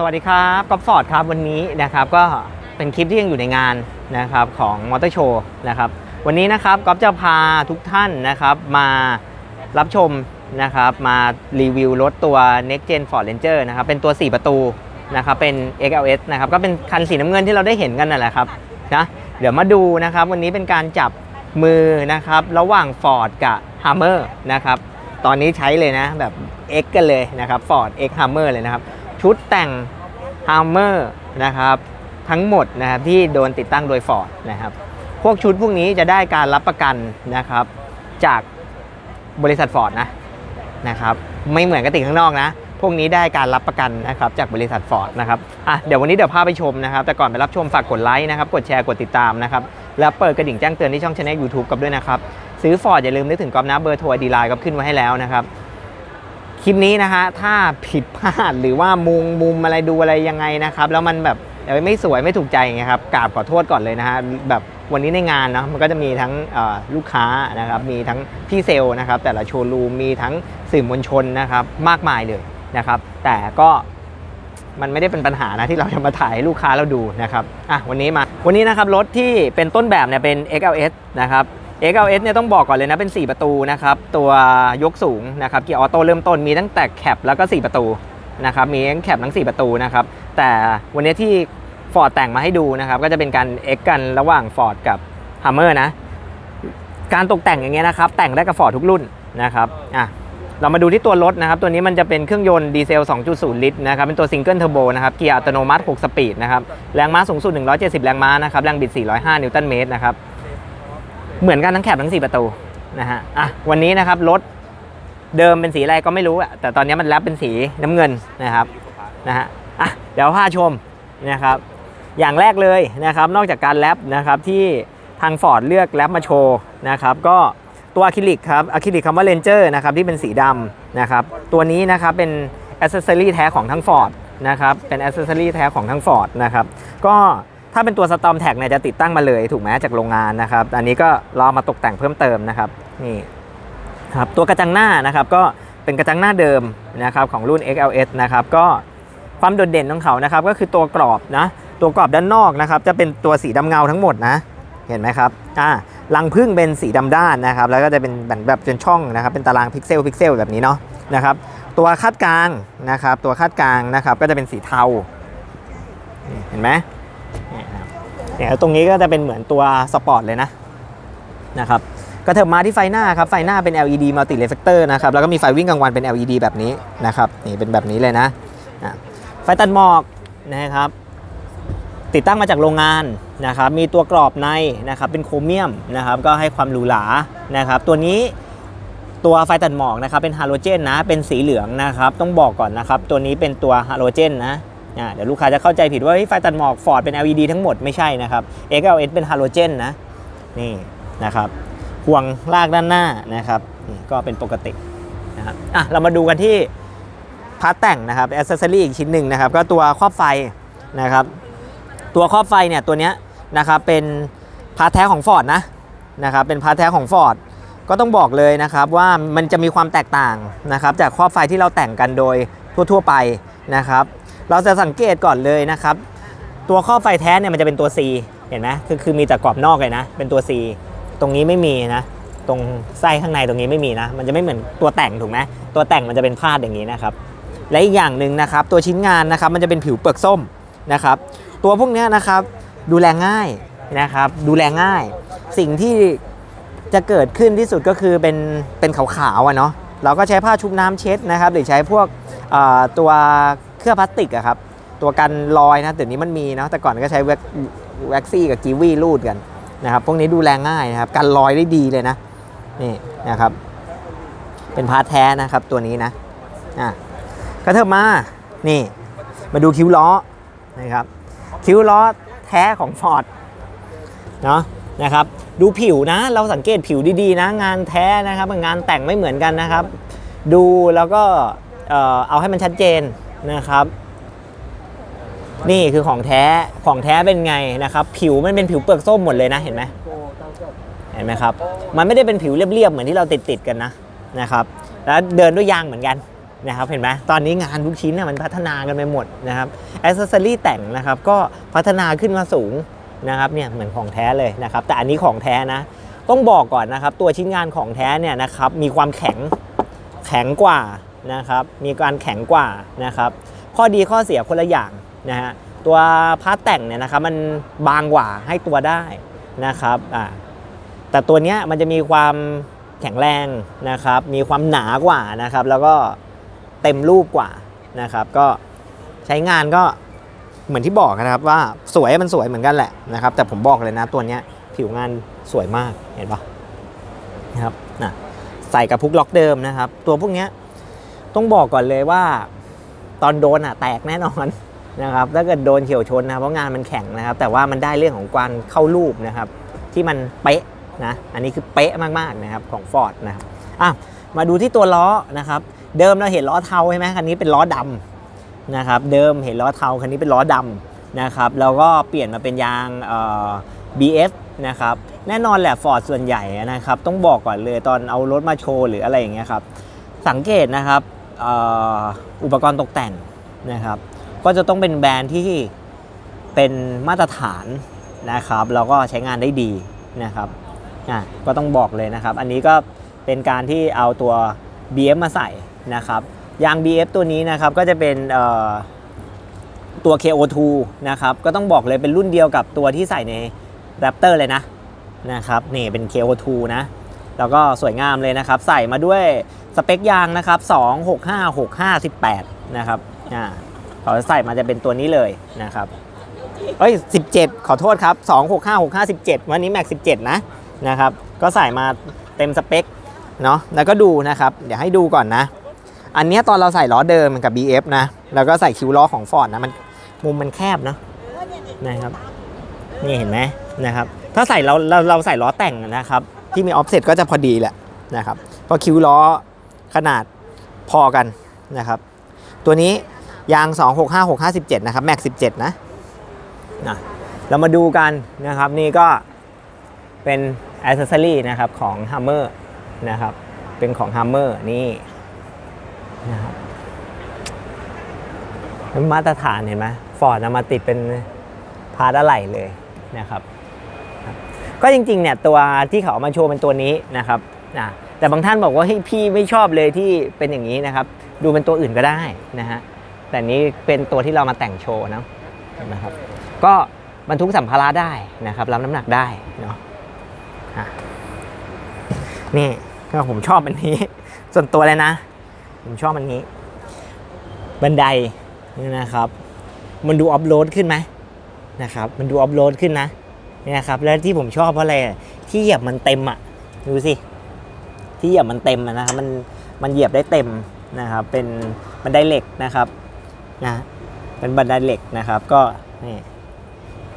สวัสดีครับก๊อฟฟอร์ดครับวันนี้นะครับก็เป็นคลิปที่ยังอยู่ในงานนะครับของมอเตอร์โชว์นะครับวันนี้นะครับก๊อฟจะพาทุกท่านนะครับมารับชมนะครับมารีวิวรถตัว Next Gen Ford Ranger นะครับเป็นตัว 4 ประตูนะครับเป็น XLS นะครับก็เป็นคันสีน้ำเงินที่เราได้เห็นกันนั่นแหละครับนะเดี๋ยวมาดูนะครับวันนี้เป็นการจับมือนะครับระหว่าง Ford กับ Hammer นะครับตอนนี้ใช้เลยนะแบบ X กันเลยนะครับ Ford X Hammer เลยนะครับ ชุดแต่ง Hammer นะครับทั้งหมดนะครับที่โดนติดตั้งโดย Ford นะครับพวกชุดพวกนี้จะได้การรับประกันนะครับจากบริษัท Ford นะนะครับไม่เหมือนกับติดข้างนอกนะพวกนี้ได้การรับประกันนะครับจากบริษัท Ford นะครับอะเดี๋ยววันนี้เดี๋ยวพาไปชมนะครับ แต่ก่อนไปรับชมฝากกดไลค์นะครับ กดแชร์ กดติดตามนะครับ แล้วเปิดกระดิ่งแจ้งเตือนที่ช่องช anel YouTube กับด้วยนะครับ ซื้อ Ford อย่าลืมนึกถึงกอมนะเบอร์โทรดีไลน์ก็ขึ้นไว้ให้แล้วนะครับ คลิปนี้นะฮะถ้าผิดพลาดหรือว่ามุมมุมอะไรดูอะไรยังไงนะครับ แล้วมันแบบไม่สวยไม่ถูกใจไงครับกราบขอโทษก่อนเลยนะฮะแบบวันนี้ในงานเนาะมันก็จะมีทั้งลูกค้านะครับมีทั้งพี่เซลนะครับ แต่ละโชว์รูมมีทั้งสื่อมวลชนนะครับมากมายเลยนะครับ แต่ก็มันไม่ได้เป็นปัญหานะที่เราจะมาถ่ายให้ลูกค้าเราดูนะครับอะวันนี้มาวันนี้นะครับรถที่เป็นต้นแบบเนี่ยเป็น XLS นะครับ XLS เนี่ยต้องบอกก่อนเลยนะ เป็น 4 ประตูนะครับ ตัวยกสูงนะครับ เกียร์ออโต้เริ่มต้นมีตั้งแต่แคปแล้วก็ 4 ประตูนะครับ มีทั้งแคปทั้ง 4 ประตูนะครับ แต่วันนี้ที่ Ford แต่งมาให้ดูนะครับ ก็จะเป็นการ X กันระหว่าง Ford กับ Hummer นะ การตกแต่งอย่างเงี้ยนะครับ แต่งได้กับ Ford ทุกรุ่นนะครับอะเรามาดูที่ตัวรถนะครับ ตัวนี้มันจะเป็นเครื่องยนต์ดีเซล 2.0 ลิตรนะครับ เป็นตัวซิงเกิลเทอร์โบนะครับ เกียร์อัตโนมัติ 6 สปีดนะครับ แรงม้าสูงสุด 170 แรงม้านะครับ แรงบิด 405 นิวตันเมตรนะครับ เหมือนกันทั้งแคบทั้ง 4 ประตูนะฮะอะวันนี้นะครับรถเดิมเป็นสีอะไรก็ไม่รู้อะแต่ตอนนี้มันแรปเป็นสีน้ำเงินนะครับนะฮะอะเดี๋ยวพาชมนะครับ อย่างแรกเลยนะครับ นอกจากการแรปนะครับที่ทาง Ford เลือกแรปมาโชว์นะครับ ก็ตัวอะคริลิกครับอะคริลิกคำว่า Ranger นะครับที่เป็นสีดำนะครับ ตัวนี้นะครับเป็นอ c เซอรี่แท้ของทั้ง Ford นะครับ เป็นอ c เซอรี่แท้ของทั้ง Ford นะครับ ก็ ถ้าเป็นตัว Storm Tag เนี่ยจะติดตั้งมาเลยถูกไหมจากโรงงานนะครับ อันนี้ก็รอมาตกแต่งเพิ่มเติมนะครับนี่ครับตัวกระจังหน้านะครับก็เป็นกระจังหน้าเดิมนะครับของรุ่น XLS นะครับก็ความโดดเด่นของเขานะครับก็คือตัวกรอบนะตัวกรอบด้านนอกนะครับจะเป็นตัวสีดำเงาทั้งหมดนะเห็นไหมครับอ่ารังพึ่งเป็นสีดำด้านนะครับแล้วก็จะเป็นแบบแบบเป็นช่องนะครับเป็นตารางพิกเซลพิกเซลแบบนี้เนาะนะครับตัวคาดกลางนะครับตัวคาดกลางนะครับก็จะเป็นสีเทาเห็นไหม เนี่ยตรงนี้ก็จะเป็นเหมือนตัวสปอร์ตเลยนะนะครับก็เถิบมาที่ไฟหน้าครับไฟหน้าเป็น LED multi reflector นะครับแล้วก็มีไฟวิ่งกลางวันเป็น LED แบบนี้นะครับนี่เป็นแบบนี้เลยนะไฟตัดหมอกนะครับติดตั้งมาจากโรงงานนะครับมีตัวกรอบในนะครับเป็นโครเมียมนะครับก็ให้ความหรูหรานะครับตัวนี้ตัวไฟตัดหมอกนะครับเป็นฮาโลเจนนะเป็นสีเหลืองนะครับต้องบอกก่อนนะครับตัวนี้เป็นตัวฮาโลเจนนะ เดี๋ยวลูกค้าจะเข้าใจผิดว่าไฟตัดหมอก Ford เป็น LED ทั้งหมดไม่ใช่นะครับ XLS เป็นฮาโลเจนนะนี่นะครับห่วงลากด้านหน้านะครับนี่ก็เป็นปกตินะครับอะเรามาดูกันที่พาร์ทแต่งนะครับอ c เซอรี่อีกชิ้นหนึ่งนะครับ ก็ตัวครอบไฟนะครับ ตัวครอบไฟเนี่ยตัวเนี้ยนะครับเป็นพาร์ทแท้ของ Ford นะนะครับเป็นพาร์ทแท้ของ Ford ก็ต้องบอกเลยนะครับว่ามันจะมีความแตกต่างนะครับจากครอบไฟที่เราแต่งกันโดยทั่ว ๆ ไปนะครับ เราจะสังเกตก่อนเลยนะครับ ตัวครอไฟแท้เนี่ยมันจะเป็นตัว C เห็นไหมคือคือมีแต่กรอบนอกเลยนะ เป็นตัว C ตรงนี้ไม่มีนะ ตรงไส้ข้างในตรงนี้ไม่มีนะ มันจะไม่เหมือนตัวแต่งถูกไหมตัวแต่งมันจะเป็นพาดอย่างนี้นะครับ และอีกอย่างหนึ่งนะครับ ตัวชิ้นงานนะครับมันจะเป็นผิวเปลือกส้มนะครับ ตัวพวกนี้นะครับดูแลง่ายนะครับ ดูแลง่าย สิ่งที่จะเกิดขึ้นที่สุดก็คือเป็นเป็นขาวๆอะเนาะเราก็ใช้ผ้าชุบน้ำเช็ดนะครับ หรือใช้พวกตัว เครื่องพลาสติกอะครับ ตัวกันรอยนะเดี๋ยวนี้มันมีเนาะแต่ก่อนก็ใช้แว็กซี่กับกีวีรูดกันนะครับพวกนี้ดูแลง่ายนะครับกันรอยได้ดีเลยนะนี่นะครับ เป็นพาร์ทแท้นะครับตัวนี้นะอะก็เถิบมานี่มาดูคิ้วล้อนะครับคิ้วล้อแท้ของ Ford เนาะนะครับดูผิวนะเราสังเกตผิวดีๆนะงานแท้นะครับงานแต่งไม่เหมือนกันนะครับ ดูแล้วก็เออเอาให้มันชัดเจน นะครับ นี่คือของแท้ของแท้เป็นไงนะครับ ผิวมันเป็นผิวเปลือกส้มหมดเลยนะเห็นไหมเห็นไหมครับ มันไม่ได้เป็นผิวเรียบๆเหมือนที่เราติดๆกันนะนะครับ แล้วเดินด้วยยางเหมือนกันนะครับเห็นไหมตอนนี้งานทุกชิ้นเนี่ยมันพัฒนากันไปหมดนะครับอ c เซสซอรี่แต่งนะครับก็พัฒนาขึ้นมาสูงนะครับเนี่ยเหมือนของแท้เลยนะครับ แต่อันนี้ของแท้นะ ต้องบอกก่อนนะครับ ตัวชิ้นงานของแท้เนี่ยนะครับมีความแข็งแข็งกว่า นะครับ มีการแข็งกว่านะครับ ข้อดีข้อเสียคนละอย่างนะฮะ ตัวพาร์ทแต่งเนี่ยนะครับมันบางกว่าให้ตัวได้นะครับอ่าแต่ตัวเนี้ยมันจะมีความแข็งแรงนะครับ มีความหนากว่านะครับ แล้วก็เต็มรูปกว่านะครับ ก็ใช้งานก็เหมือนที่บอกนะครับว่าสวยมันสวยเหมือนกันแหละนะครับ แต่ผมบอกเลยนะตัวเนี้ยผิวงานสวยมากเห็นปะนะครับนะใส่กับพุกล็อกเดิมนะครับ ตัวพวกเนี้ย ต้องบอกก่อนเลยว่า ตอนโดนอะแตกแน่นอนนะครับถ้าเกิดโดนเฉียวชนนะเพราะงานมันแข็งนะครับ แต่ว่ามันได้เรื่องของการเข้ารูปนะครับ ที่มันเป๊ะนะอันนี้คือเป๊ะมากๆนะครับของ Ford นะครับอะมาดูที่ตัวล้อนะครับ เดิมเราเห็นล้อเทาใช่ไหมคันนี้เป็นล้อดำนะครับเดิมเห็นล้อเทาคันนี้เป็นล้อดำนะครับแล้วก็เปลี่ยนมาเป็นยางเอ่อ BF นะครับแน่นอนแหละ Ford ส่วนใหญ่นะครับต้องบอกก่อนเลยตอนเอารถมาโชว์หรืออะไรอย่างเงี้ยครับสังเกตนะครับ อุปกรณ์ตกแต่งนะครับ ก็จะต้องเป็นแบรนด์ที่เป็นมาตรฐานนะครับ แล้วก็ใช้งานได้ดีนะครับก็ต้องบอกเลยนะครับ อันนี้ก็เป็นการที่เอาตัว BF มาใส่นะครับยาง BF ตัวนี้นะครับก็จะเป็นตัว KO2 นะครับ ก็ต้องบอกเลยเป็นรุ่นเดียวกับตัวที่ใส่ใน Raptor เลยนะนะครับนี่เป็น KO2 นะ แล้วก็สวยงามเลยนะครับ ใส่มาด้วยสเปคยางนะครับ 2 6 5 6 5 18นะครับอ่าเขาใส่มาจะเป็นตัวนี้เลยนะครับเอ้ย 17 ขอโทษครับ 2 6 5 6 5 17วันนี้แม็ก17 นะนะครับ ก็ใส่มาเต็มสเปคเนาะแล้วก็ดูนะครับ เดี๋ยวให้ดูก่อนนะ อันเนี้ยตอนเราใส่ล้อเดิมกับ BF นะ แล้วก็ใส่คิวล้อของ Ford นะมันมุมมันแคบเนาะนะครับนี่เห็นไหมนะครับ ถ้าใส่เราเราเราใส่ล้อแต่งนะครับ ที่มีออฟเซ็ตก็จะพอดีแหละนะครับเพราะคิ้วล้อขนาดพอกันนะครับตัวนี้ยาง 265657 นะครับแม็ก17 นะนะ เรามาดูกันนะครับนี่ก็เป็นอ c เซ s ซอรี่นะครับของ Hammer นะครับเป็นของ Hammer นี่นะครับมาตรฐานเห็นไหมฟอร์ดเอามาติดเป็นพาร์ทอะไหล่เลยนะครับ ก็จริงๆเนี่ยตัวที่เขาเอามาโชว์เป็นตัวนี้นะครับนะแต่บางท่านบอกว่าเฮ้พี่ไม่ชอบเลยที่เป็นอย่างนี้นะครับ ดูเป็นตัวอื่นก็ได้นะฮะแต่นี้เป็นตัวที่เรามาแต่งโชว์นะนะครับ ก็บรรทุกสัมภาระได้นะครับรับน้ำหนักได้เนาะอะนี่ก็ผมชอบอันนี้ ส่วนตัวเลยนะ ผมชอบอันนี้ บันไดนี่นะครับ มันดูออฟโรดขึ้นไหมนะครับ มันดูออฟโรดขึ้นนะ นะครับแล้วที่ผมชอบเพราะอะไรที่เหยียบมันเต็มอะดูสิที่เหยียบมันเต็มนะครับมันมันเหยียบได้เต็มนะครับ เป็นบันไดเหล็กนะครับนะเป็นบันไดเหล็กนะครับก็นี่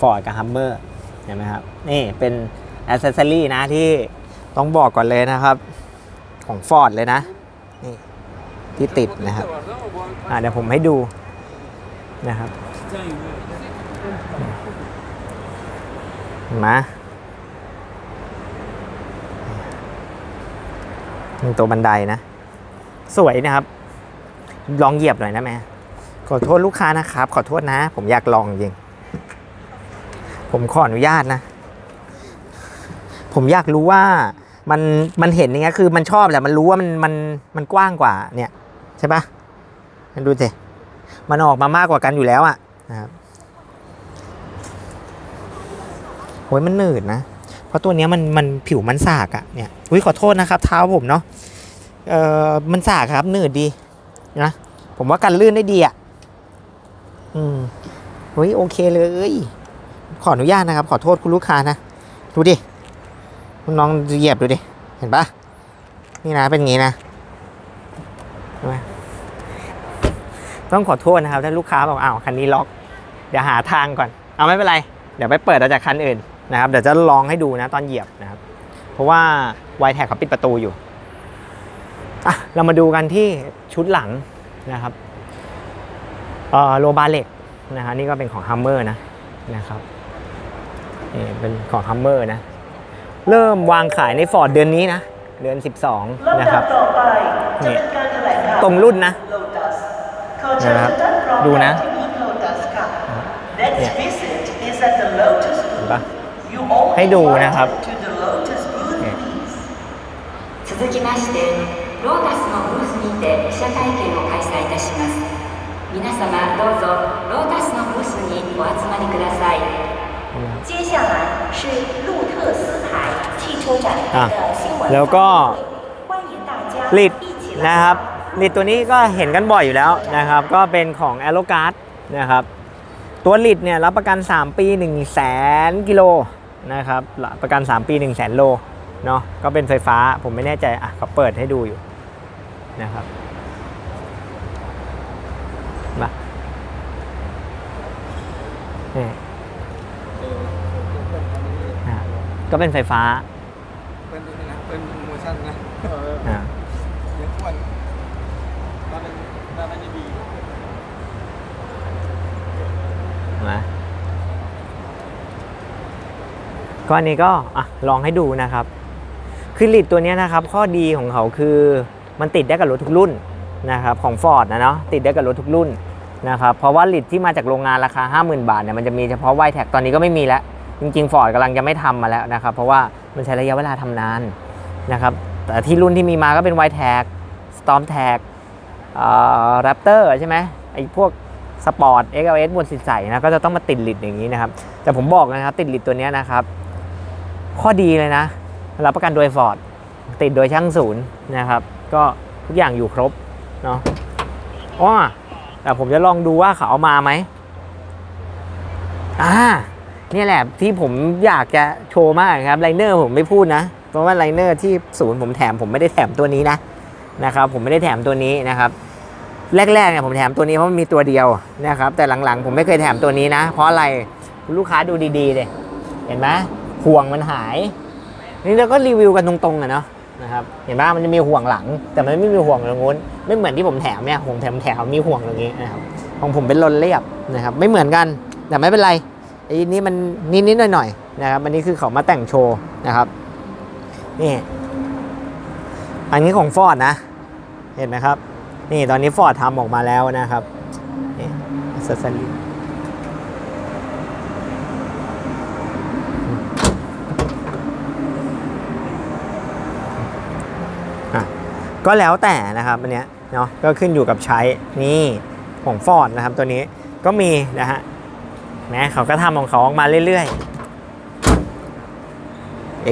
ฟอร์ดกับฮัมเมอร์เห็นไหมครับนี่เป็นอ c เซสซอรี่นะที่ต้องบอกก่อนเลยนะครับของฟอร์ดเลยนะนี่ที่ติดนะครับอะเดี๋ยวผมให้ดูนะครับ เห็น ไหมนี่ตัวบันไดนะ สวยนะครับ ลองเหยียบหน่อยนะแม่ขอโทษลูกค้านะครับ ขอโทษนะ ผมอยากลองจริง ผมขออนุญาตนะ ผมอยากรู้ว่ามันมันเห็นอย่างเงี้ยคือมันชอบแหละมันรู้ว่ามันมันมันกว้างกว่าเนี่ย ใช่ปะดูสิมันออกมามากกว่ากันอยู่แล้วอะนะครับ โอ้ยมันหนืดนะ เพราะตัวเนี้ยมันมันผิวมันสากอะเนี่ยอุ้ยขอโทษนะครับ เท้าผมเนาะเอ่อมันสากครับหนืดดีนะผมว่ากันลื่นได้ดีอะอืมเฮ้ยโอเคเลย ขออนุญาตนะครับ ขอโทษคุณลูกค้านะดูดิคุณน้องเหยียบดูดิเห็นปะนี่นะเป็นงี้นะต้องขอโทษนะครับ ถ้าลูกค้าบอกอ้าวคันนี้ล็อก เดี๋ยวหาทางก่อน เอาไม่เป็นไร เดี๋ยวไปเปิดเอาจากคันอื่น นะครับเดี๋ยวจะลองให้ดูนะตอนเหยียบนะครับ เพราะว่าไวแท็กเขาปิดประตูอยู่อะเรามาดูกันที่ชุดหลังนะครับเอ่อโลบาเล็กนะฮะนี่ก็เป็นของ Hummer นะนะครับนี่เป็นของ Hummer นะ เริ่มวางขายในฟอร์ดเดือนนี้นะ เดือน 12 นะครับนี่ตรงรุ่นนะนะครับดูนะ Next visit is at the Lotus เห็น booth. ปะ You all ให้ดูนะครับ to the Lotus booth, Okay. please. 続きましてロータスのブースにて記者会見を開催いたします皆様どうぞロータスのブースにお集まりください接下来是路特斯台汽车展啊台的新闻แล้วก็ 欢迎大家 ลิด 一起 นะ 来 ครับลิดตัวนี้ก็เห็นกันบ่อยอยู่แล้วนะครับ ก็เป็นของ a อโ o การ์ดนะครับ ตัวลิดเนี่ยรับประกัน 3 ปี 1 0 0 0 0แสนกิโลนะครับรับประกัน 3 ปี 1 0 0 0 0แสนโลเนาะก็เป็นไฟฟ้าผมไม่แน่ใจอะเขาเปิดให้ดูอยู่นะครับมาเนี่อะก็เป็นไฟฟ้า เป็นนี่นะเป็นโมชั่นนะ เออ อะ เลี้ยงอ้วนตอนนั้นตอนนั้นดี นะก็อันนี้ก็อะลองให้ดูนะครับ คือลิดตัวนี้นะครับ ข้อดีของเขาคือมันติดได้กับรถทุกรุ่นนะครับของ Ford นะเนาะติดได้กับรถทุกรุ่นนะครับเพราะว่าลิดที่มาจากโรงงานราคา 50,000 บาทเนี่ยมันจะมีเฉพาะไวแท็กตอนนี้ก็ไม่มีแล้ว จริงๆ Ford กำลังจะไม่ทำมาแล้วนะครับ เพราะว่ามันใช้ระยะเวลาทำนานนะครับแต่ที่รุ่นที่มีมาก็เป็น y t a g Storm Tag แรปเตอร์ใช่ไหมไอ้พวก สปอร์ต XLS บนสินใสนะก็จะต้องมาติดลิดอย่างนี้นะครับ แต่ผมบอกนะครับติดลิดตัวนี้นะครับ ข้อดีเลยนะ รับประกันโดย Ford ติดโดยช่างศูนย์นะครับ ก็ทุกอย่างอยู่ครบเนาะอ้อแต่ผมจะลองดูว่าเขาเอามาไหมอ่าเนี่ยแหละที่ผมอยากจะโชว์มากครับไลเนอร์ผมไม่พูดนะ เพราะว่าไลเนอร์ที่ศูนย์ผมแถมผมไม่ได้แถมตัวนี้นะนะครับ ผมไม่ได้แถมตัวนี้นะครับ แรกๆเนี่ยผมแถมตัวนี้เพราะมันมีตัวเดียวนะครับแต่หลังๆ ผมไม่เคยแถมตัวนี้นะ เพราะอะไรลูกค้าดูดีๆเลยเห็นไหมห่วงมันหาย นี่เราก็รีวิวกันตรงๆอะเนาะนะครับเห็นไหมมันจะมีห่วงหลัง แต่มันไม่มีห่วงตรงนู้นไม่เหมือนที่ผมแถมเนี่ยผมแถมแถมมีห่วงตรงนี้นะครับของผมเป็นรนเรียบนะครับ ไม่เหมือนกันแต่ไม่เป็นไรไอ้นี่มันนิดๆหน่อยๆนะครับอันนี้คือเขามาแต่งโชว์นะครับนี่อันนี้ของฟอร์ดนะ เห็นไหมครับ นี่ตอนนี้ฟอร์ดทำออกมาแล้วนะครับนี่เซอร์ซลีอะก็แล้วแต่นะครับอันเนี้ยเนาะก็ขึ้นอยู่กับใช้นี่ของฟอร์ดนะครับตัวนี้ก็มีนะฮะแม้เขาก็ทำของเขาออกมาเรื่อยๆ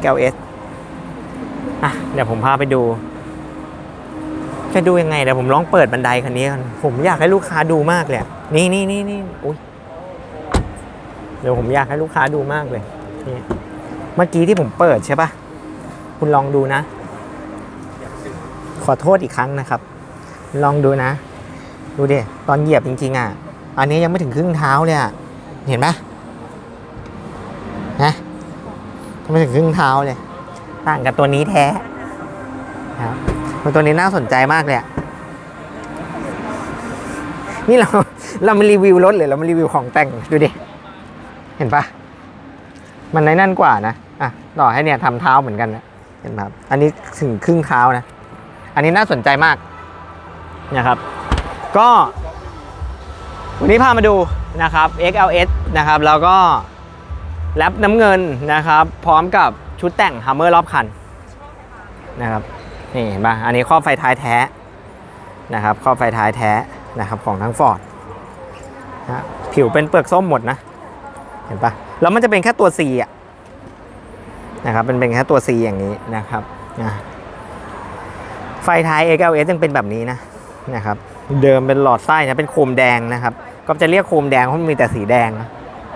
XLS อะเดี๋ยวผมพาไปดู จะดูยังไงเดี๋ยวผมลองเปิดบันไดคันนี้กันผมอยากให้ลูกค้าดูมากเลยนี่นี่นี่นี่อุ้ยเดี๋ยวผมอยากให้ลูกค้าดูมากเลยนี่เมื่อกี้ที่ผมเปิดใช่ปะคุณลองดูนะ ขอโทษอีกครั้งนะครับ ลองดูนะ ดูดิตอนเหยียบจริงๆอะ อันนี้ยังไม่ถึงครึ่งเท้าเลยอะเห็นไหมนะยังไม่ถึงครึ่งเท้าเลย ต่างกับตัวนี้แท้ครับ ตัวนี้น่าสนใจมากเลยอะนี่เราเรามารีวิวรถหรือเรามารีวิวของแต่งดูดิ เห็นปะมันในนั่นกว่านะอะต่อให้เนี่ยทำเท้าเหมือนกันนะเห็นไหมครับอันนี้ถึงครึ่งเท้านะ อันนี้น่าสนใจมากนะครับ ก็ วันนี้พามาดูนะครับ XLS นะครับ แล้วก็แรปน้ำเงินนะครับ พร้อมกับชุดแต่งฮัมเมอร์รอบคันนะครับ นี่เห็นปะอันนี้ครอบไฟท้ายแท้นะครับครอบไฟท้ายแท้นะครับของทั้งฟอร์ดนะผิวเป็นเปลือกส้มหมดนะ เห็นปะแล้วมันจะเป็นแค่ตัว C อะนะครับเป็นเป็นแค่ตัว C อย่างนี้นะครับนะไฟท้าย XLS ยังเป็นแบบนี้นะนะครับ เดิมเป็นหลอดไส้นะเป็นโคมแดงนะครับ ก็จะเรียกโคมแดงเพราะมันมีแต่สีแดงนะ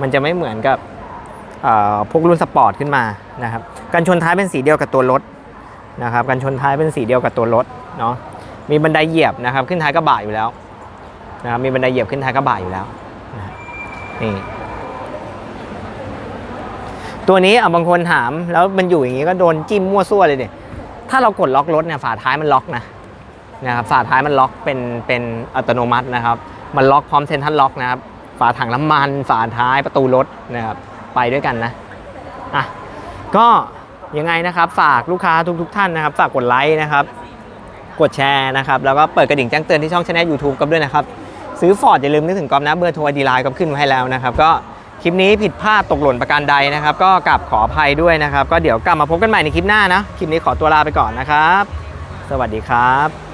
มันจะไม่เหมือนกับเอ่อพวกรุ่นสปอร์ตขึ้นมานะครับกันชนท้ายเป็นสีเดียวกับตัวรถ นะครับกันชนท้ายเป็นสีเดียวกับตัวรถเนาะมีบันไดเหยียบนะครับขึ้นท้ายกระบะอยู่แล้วนะครับมีบันไดเหยียบขึ้นท้ายกระบะอยู่แล้วนะนี่ตัวนี้อะบางคนถามแล้วมันอยู่อย่างนี้ก็โดนจิ้มมั่วซั่วเลยดิถ้าเรากดล็อกรถเนี่ยฝาท้ายมันล็อกนะนะครับฝาท้ายมันล็อกเป็นเป็นอัตโนมัตินะครับ มันล็อกพร้อมเซ็นทรัลล็อกนะครับฝาถังน้ำมัน ฝาท้ายประตูรถนะครับไปด้วยกันนะอะก็ ยังไงนะครับ ฝากลูกค้าทุกๆท่านนะครับ ฝากกดไลค์นะครับ กดแชร์นะครับ แล้วก็เปิดกระดิ่งแจ้งเตือนที่ช่องช anel YouTube กับด้วยนะครับ ซื้อฟอร์ดอย่าลืมนึกถึงกอฟนะเบอร์โทรดีไลน์ก็ขึ้นมาให้แล้วนะครับก็คลิปนี้ผิดพลาดตกหล่นประการใดนะครับ ก็กลับขออภัยด้วยนะครับ ก็เดี๋ยวกลับมาพบกันใหม่ในคลิปหน้านะ คลิปนี้ขอตัวลาไปก่อนนะครับ สวัสดีครับ